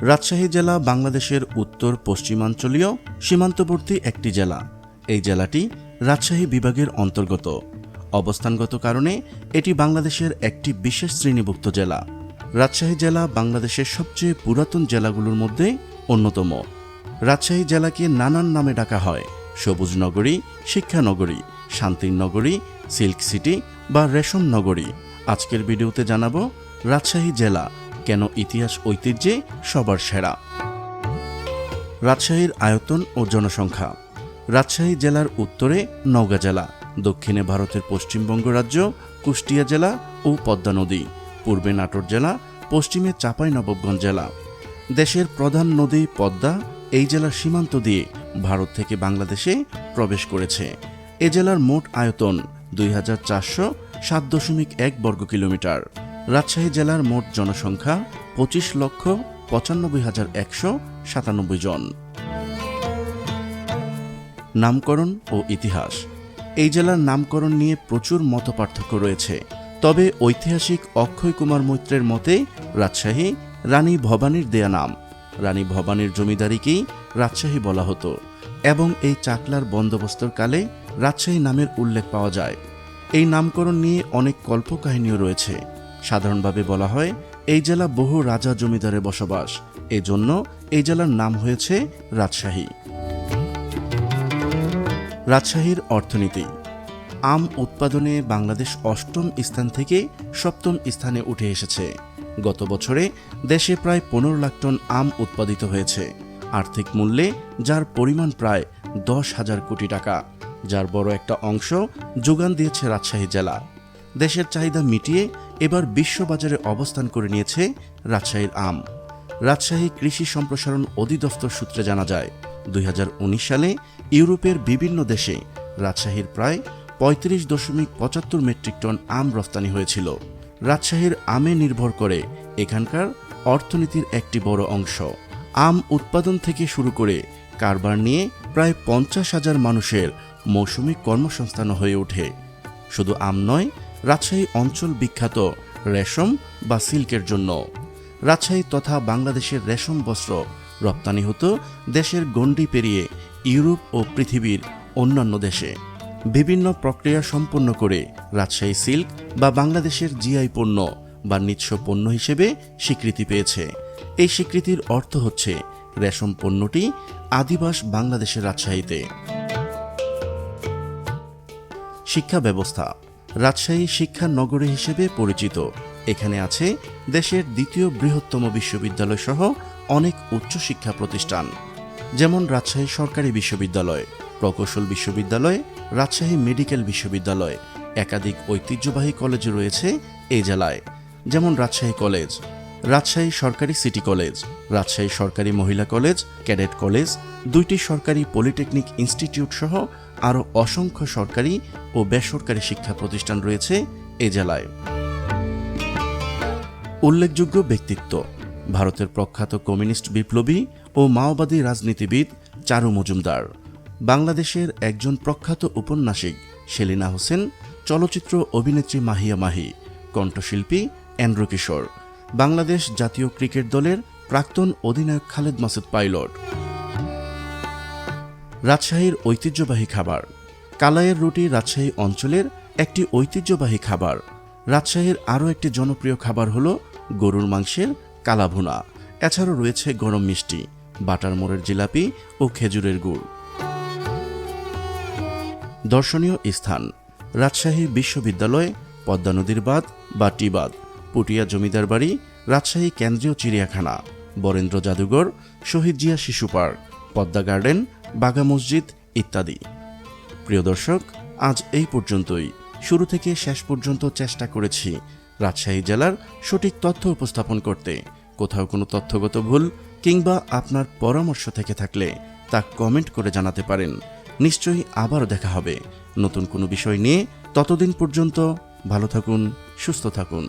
রাজশাহী জেলা বাংলাদেশের উত্তর পশ্চিমাঞ্চলীয় সীমান্তবর্তী একটি জেলা। এই জেলাটি রাজশাহী বিভাগের অন্তর্গত। অবস্থানগত কারণে এটি বাংলাদেশের একটি বিশেষ শ্রেণীভুক্ত জেলা। রাজশাহী জেলা বাংলাদেশের সবচেয়ে পুরাতন জেলাগুলোর মধ্যে অন্যতম। রাজশাহী জেলাকে নানান নামে ডাকা হয়। সবুজ নগরী শিক্ষানগরী শান্তির নগরী, সিল্ক সিটি বা রেশম নগরী। আজকের ভিডিওতে জানাব রাজশাহী জেলা কেন ইতিহাস ঐতিহ্যে সবার সেরা? রাজশাহীর আয়তন ও জনসংখ্যা। রাজশাহী জেলার উত্তরে নওগাঁ জেলা, দক্ষিণে ভারতের পশ্চিমবঙ্গ রাজ্য, কুষ্টিয়া জেলা ও পদ্মা নদী, পূর্বে নাটোর জেলা, পশ্চিমে চাঁপাইনবাবগঞ্জ জেলা। দেশের প্রধান নদী পদ্মা এই জেলার সীমান্ত দিয়ে ভারত থেকে বাংলাদেশে প্রবেশ করেছে। এ জেলার মোট আয়তন দুই হাজার চারশো সাত দশমিক এক বর্গ কিলোমিটার। রাজশাহী জেলার মোট জনসংখ্যা পঁচিশ লক্ষ পঁচানব্বই হাজার একশো সাতানব্বই জন। নামকরণ ও ইতিহাস। এই জেলার নামকরণ নিয়ে প্রচুর মতপার্থক্য রয়েছে। তবে ঐতিহাসিক অক্ষয় কুমার মৈত্রের মতে রাজশাহী রানী ভবানীর দেয়া নাম। রানী ভবানীর জমিদারিকেই রাজশাহী বলা হতো এবং এই চাকলার বন্দোবস্তর কালে রাজশাহী নামের উল্লেখ পাওয়া যায়। এই নামকরণ নিয়ে অনেক কল্পকাহিনীও রয়েছে। সাধারণভাবে বলা হয়, এই জেলা বহু রাজা জমিদারের বসবাস। এজন্য এই জেলার নাম হয়েছে রাজশাহী। রাজশাহীর অর্থনীতি। আম উৎপাদনে বাংলাদেশ অষ্টম স্থান থেকে সপ্তম স্থানে উঠে এসেছে। গত বছরে দেশে প্রায় পনেরো লাখ টন আম উৎপাদিত হয়েছে। আর্থিক মূল্যে যার পরিমাণ প্রায় দশ হাজার কোটি টাকা, যার বড় একটা অংশ যোগান দিয়েছে রাজশাহী জেলা। দেশের চাহিদা মিটিয়ে এবার বিশ্ববাজারে অবস্থান করে নিয়েছে রাজশাহীর আম। রাজশাহী কৃষি সম্প্রসারণ অধিদপ্তর সূত্রে জানা যায়, দুই হাজার উনিশ সালে ইউরোপের বিভিন্ন দেশে রাজশাহীর প্রায় পঁয়ত্রিশ দশমিক পঁচাত্তর মেট্রিক টন আম রফতানি হয়েছিল। রাজশাহীর আমে নির্ভর করে এখানকার অর্থনীতির একটি বড় অংশ। আম উৎপাদন থেকে শুরু করে কারবার নিয়ে প্রায় পঞ্চাশ হাজার মানুষের মৌসুমি কর্মসংস্থান হয়ে ওঠে। শুধু আম নয় রাজশাহী অঞ্চল বিখ্যাত রেশম বা সিল্কের জন্য। রাজশাহী তথা বাংলাদেশের রেশম বস্ত্র রপ্তানি হতো দেশের গণ্ডি পেরিয়ে ইউরোপ ও পৃথিবীর অন্যান্য দেশে। বিভিন্ন প্রক্রিয়া সম্পন্ন করে রাজশাহী সিল্ক বা বাংলাদেশের জিআই পণ্য বা নিঃস্ব পণ্য হিসেবে স্বীকৃতি পেয়েছে। এই স্বীকৃতির অর্থ হচ্ছে রেশম পণ্যটি আদিবাস বাংলাদেশের রাজশাহীতে। শিক্ষা ব্যবস্থা রাজশাহী শিক্ষা নগরী হিসেবে পরিচিত। এখানে আছে দেশের দ্বিতীয় বৃহত্তম বিশ্ববিদ্যালয় সহ অনেক উচ্চশিক্ষা প্রতিষ্ঠান, যেমন রাজশাহী সরকারি বিশ্ববিদ্যালয়, প্রকৌশল বিশ্ববিদ্যালয়, রাজশাহী মেডিকেল বিশ্ববিদ্যালয়। একাধিক ঐতিহ্যবাহী কলেজ রয়েছে এই জেলায়, যেমন রাজশাহী কলেজ রাজশাহী সরকারি সিটি কলেজ, রাজশাহী সরকারি মহিলা কলেজ, ক্যাডেট কলেজ, দুইটি সরকারি পলিটেকনিক ইনস্টিটিউট সহ আরও অসংখ্য সরকারি ও বেসরকারি শিক্ষা প্রতিষ্ঠান রয়েছে এ জেলায়। উল্লেখযোগ্য ব্যক্তিত্ব, ভারতের প্রখ্যাত কমিউনিস্ট বিপ্লবী ও মাওবাদী রাজনীতিবিদ চারু মজুমদার, বাংলাদেশের একজন প্রখ্যাত উপন্যাসিক সেলিনা হোসেন, চলচ্চিত্র অভিনেত্রী মাহিয়া মাহি, কণ্ঠশিল্পী অ্যান্ড্রু কিশোর বাংলাদেশ জাতীয় ক্রিকেট দলের প্রাক্তন অধিনায়ক খালেদ মাসুদ পাইলট। রাজশাহীর ঐতিহ্যবাহী খাবার। কালাইয়ের রুটি রাজশাহী অঞ্চলের একটি ঐতিহ্যবাহী খাবার। রাজশাহীর আরও একটি জনপ্রিয় খাবার হল গরুর মাংসের কালাভুনা। এছাড়াও রয়েছে গরম মিষ্টি, বাটার মোড়ের জিলাপি ও খেজুরের গুড়। দর্শনীয় স্থান, রাজশাহী বিশ্ববিদ্যালয়, পদ্মা নদীর বাঁধ বা টিবাদ পুটিয়া জমিদার বাড়ি, রাজশাহী কেন্দ্রীয় চিড়িয়াখানা, বরেন্দ্র জাদুঘর, শহীদ জিয়া শিশু পার্ক, পদ্মা গার্ডেন, বাগা মসজিদ ইত্যাদি। প্রিয় দর্শক, আজ এই পর্যন্তই। শুরু থেকে শেষ পর্যন্ত চেষ্টা করেছি রাজশাহী জেলার সঠিক তথ্য উপস্থাপন করতে। কোথাও কোনো তথ্যগত ভুল কিংবা আপনার পরামর্শ থেকে থাকলে তা কমেন্ট করে জানাতে পারেন। নিশ্চয়ই আবারও দেখা হবে। নতুন কোনো বিষয় নিয়ে ততদিন পর্যন্ত ভালো থাকুন, সুস্থ থাকুন।